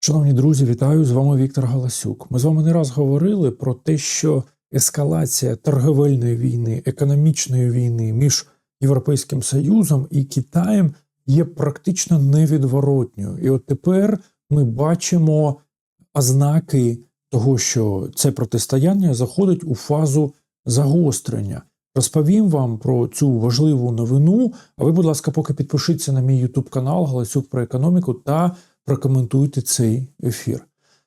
Шановні друзі, вітаю з вами Віктор Галасюк. Ми з вами не раз говорили про те, що ескалація торговельної війни, економічної війни між Європейським Союзом і Китаєм є практично невідворотньою. І от тепер ми бачимо ознаки того, що це протистояння заходить у фазу загострення. Розповім вам про цю важливу новину. А ви, будь ласка, поки підпишіться на мій YouTube канал Галасюк про економіку та прокоментуйте цей ефір.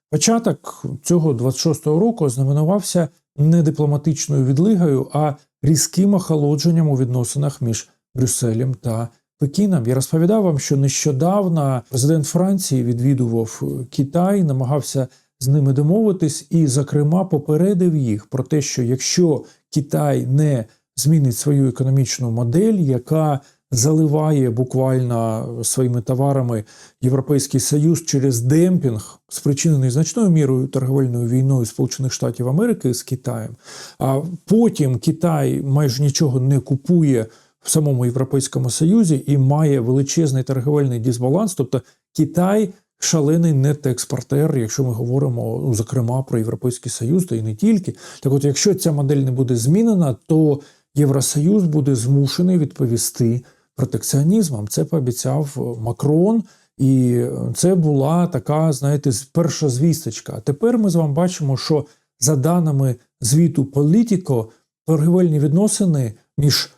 Початок цього 26-го року ознаменувався не дипломатичною відлигою, а різким охолодженням у відносинах між Брюсселем та Пекіном. Я розповідав вам, що нещодавно президент Франції відвідував Китай, намагався з ними домовитись, і, зокрема, попередив їх про те, що якщо Китай не змінить свою економічну модель, яка заливає буквально своїми товарами Європейський Союз через демпінг, спричинений значною мірою торговельною війною Сполучених Штатів Америки з Китаєм. А потім Китай майже нічого не купує в самому Європейському Союзі і має величезний торговельний дисбаланс. Тобто Китай шалений нетоекспортер, якщо ми говоримо ну, зокрема про Європейський Союз, та й не тільки. Так, от, якщо ця модель не буде змінена, то Євросоюз буде змушений відповісти протекціонізмом. Це пообіцяв Макрон, і це була така, знаєте, перша звісточка. А тепер ми з вами бачимо, що за даними звіту Політіко, торгівельні відносини між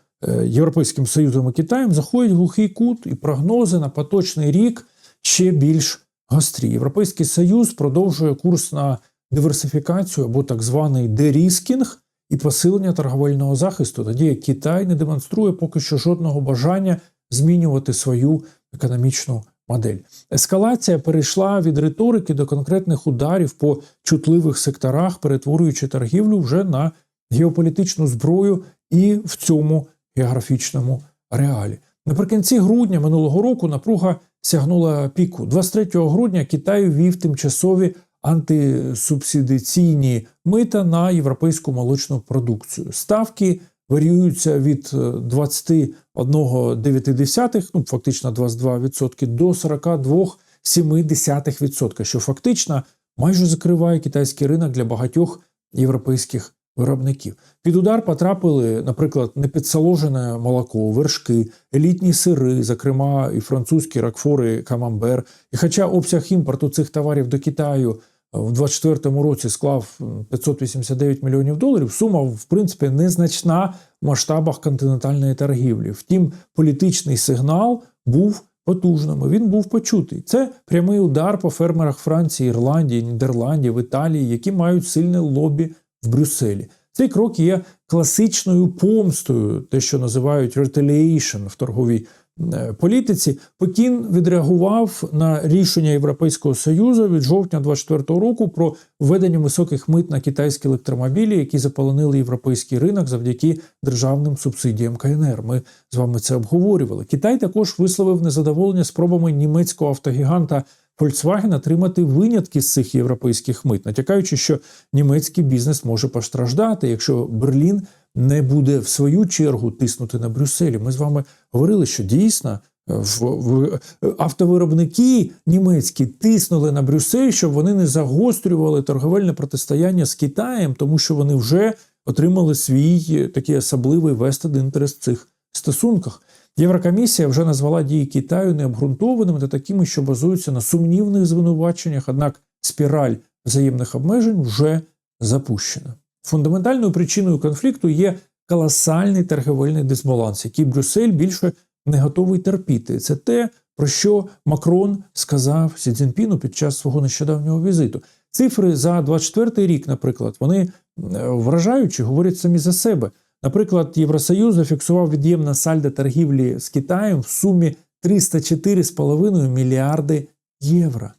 Європейським Союзом і Китаєм заходять в глухий кут, і прогнози на поточний рік ще більш гострі. Європейський Союз продовжує курс на диверсифікацію або так званий деріскінг і посилення торговельного захисту, тоді як Китай не демонструє поки що жодного бажання змінювати свою економічну модель. Ескалація перейшла від риторики до конкретних ударів по чутливих секторах, перетворюючи торгівлю вже на геополітичну зброю і в цьому географічному реалі. Наприкінці грудня минулого року напруга сягнула піку. 23 грудня Китай ввів тимчасові антисубсидиційні мита на європейську молочну продукцію. Ставки варіюються від 21,9, ну фактично 22%, до 42,7%, що фактично майже закриває китайський ринок для багатьох європейських виробників. Під удар потрапили, наприклад, непідсоложене молоко, вершки, елітні сири, зокрема і французькі ракфори, камамбер. І хоча обсяг імпорту цих товарів до Китаю в 2024 році склав 589 мільйонів доларів, сума в принципі незначна в масштабах континентальної торгівлі. Втім, політичний сигнал був потужним. Він був почутий. Це прямий удар по фермерах Франції, Ірландії, Нідерландів, Італії, які мають сильне лобі в Брюсселі. Цей крок є класичною помстою, те, що називають retaliation в торговій політиці. Пекін відреагував на рішення Європейського союзу від жовтня 2024 року про введення високих мит на китайські електромобілі, які заполонили європейський ринок завдяки державним субсидіям КНР. Ми з вами це обговорювали. Китай також висловив незадоволення спробами німецького автогіганта. Volkswagen отримати винятки з цих європейських мит, натякаючи, що німецький бізнес може постраждати, якщо Берлін не буде в свою чергу тиснути на Брюсселі. Ми з вами говорили, що дійсно в, в автовиробники німецькі тиснули на Брюссель, щоб вони не загострювали торговельне протистояння з Китаєм, тому що вони вже отримали свій такий особливий вестед інтерес в цих стосунках. Єврокомісія вже назвала дії Китаю необґрунтованими та такими, що базуються на сумнівних звинуваченнях, однак спіраль взаємних обмежень вже запущена. Фундаментальною причиною конфлікту є колосальний торговельний дисбаланс, який Брюссель більше не готовий терпіти. Це те, про що Макрон сказав Сі Цзіньпіну під час свого нещодавнього візиту. Цифри за 24 рік, наприклад, вони вражаючі, говорять самі за себе. Наприклад, Євросоюз зафіксував від'ємне сальдо торгівлі з Китаєм в сумі 304,5 мільярди євро.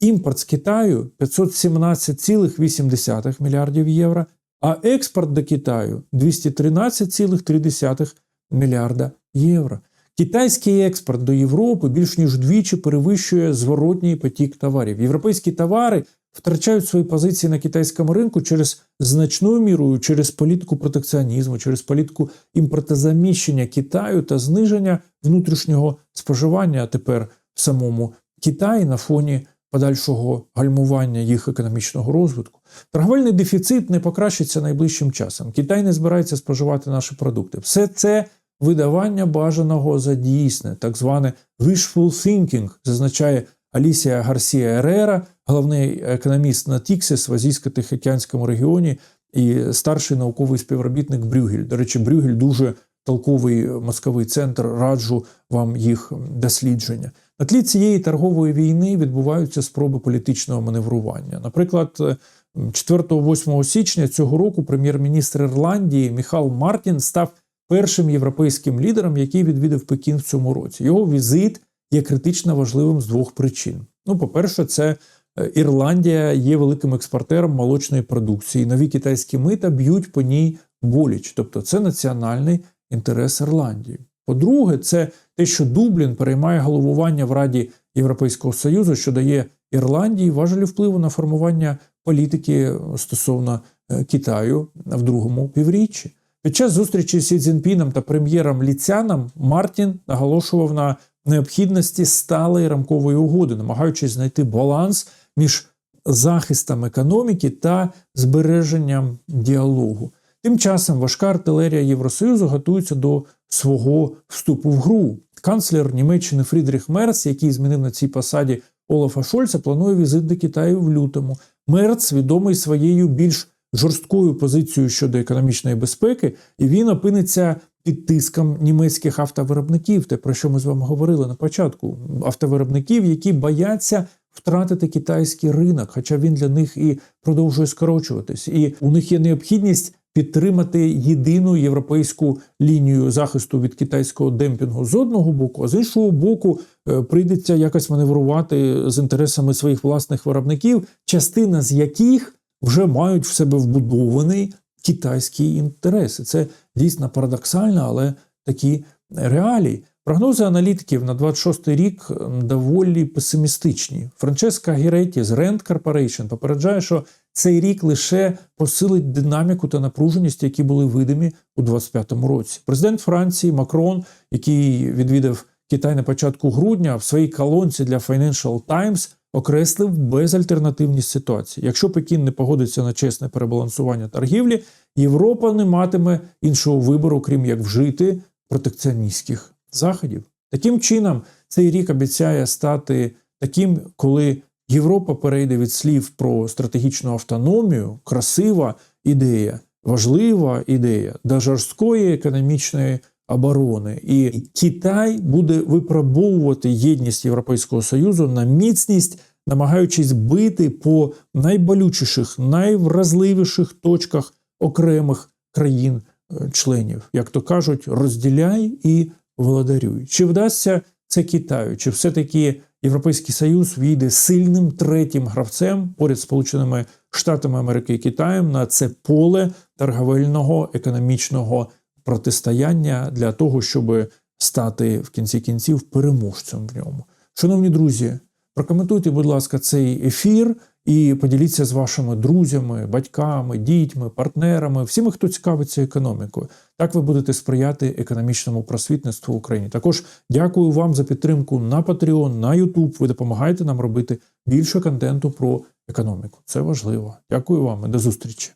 Імпорт з Китаю 517,8 мільярдів євро, а експорт до Китаю 213,3 мільярда євро. Китайський експорт до Європи більш ніж двічі перевищує зворотній потік товарів. Європейські товари втрачають свої позиції на китайському ринку через значною мірою, через політику протекціонізму, через політику імпортозаміщення Китаю та зниження внутрішнього споживання тепер в самому Китаї на фоні подальшого гальмування їх економічного розвитку. Торговельний дефіцит не покращиться найближчим часом. Китай не збирається споживати наші продукти. Все це видавання бажаного за дійсне, так зване wishful thinking, зазначає Алісія Гарсія Ерера, головний економіст на Тіксіс в Азійсько-Тихоокеанському регіоні і старший науковий співробітник Брюгель. До речі, Брюгель дуже толковий мозковий центр. Раджу вам їх дослідження. На тлі цієї торгової війни відбуваються спроби політичного маневрування. Наприклад, 4-8 січня цього року прем'єр-міністр Ірландії Міхал Мартін став першим європейським лідером, який відвідав Пекін в цьому році. Його візит є критично важливим з двох причин. Ну, по-перше, це е, Ірландія є великим експортером молочної продукції. Нові китайські мита б'ють по ній боліч, тобто це національний інтерес Ірландії. По-друге, це те, що Дублін переймає головування в Раді Європейського Союзу, що дає Ірландії важелі впливу на формування політики стосовно е, Китаю в другому півріччі. Під час зустрічі з Сі та прем'єром Ліцяном Мартін наголошував на необхідності сталої рамкової угоди, намагаючись знайти баланс між захистом економіки та збереженням діалогу. Тим часом важка артилерія Євросоюзу готується до свого вступу в гру. Канцлер Німеччини Фрідріх Мерц, який змінив на цій посаді Олафа Шольца, планує візит до Китаю в лютому. Мерц відомий своєю більш жорсткою позицією щодо економічної безпеки, і він опиниться під тиском німецьких автовиробників, те про що ми з вами говорили на початку. Автовиробників, які бояться втратити китайський ринок, хоча він для них і продовжує скорочуватись, і у них є необхідність. Підтримати єдину європейську лінію захисту від китайського демпінгу з одного боку, а з іншого боку, е, прийдеться якось маневрувати з інтересами своїх власних виробників, частина з яких вже мають в себе вбудований китайський інтерес. Це дійсно парадоксально, але такі реалії. Прогнози аналітиків на 26 рік доволі песимістичні. Франческа Гіреті з Rand Corporation попереджає, що цей рік лише посилить динаміку та напруженість, які були видимі у 2025 році. Президент Франції Макрон, який відвідав Китай на початку грудня, в своїй колонці для Financial Times окреслив безальтернативність ситуації. Якщо Пекін не погодиться на чесне перебалансування торгівлі, Європа не матиме іншого вибору, крім як вжити протекціоністських заходів. Таким чином, цей рік обіцяє стати таким, коли Європа перейде від слів про стратегічну автономію, красива ідея, важлива ідея до жорсткої економічної оборони. І Китай буде випробовувати єдність Європейського Союзу на міцність, намагаючись бити по найболючіших, найвразливіших точках окремих країн-членів, як то кажуть, розділяй і володарюй. Чи вдасться це Китаю? Чи все-таки Європейський Союз війде сильним третім гравцем поряд з Сполученими Штатами Америки і Китаєм на це поле торговельного економічного протистояння для того, щоб стати в кінці кінців переможцем в ньому? Шановні друзі, прокоментуйте, будь ласка, цей ефір. І поділіться з вашими друзями, батьками, дітьми, партнерами, всіми, хто цікавиться економікою. Так ви будете сприяти економічному просвітництву в Україні. Також дякую вам за підтримку на Patreon, на YouTube. Ви допомагаєте нам робити більше контенту про економіку. Це важливо. Дякую вам і до зустрічі.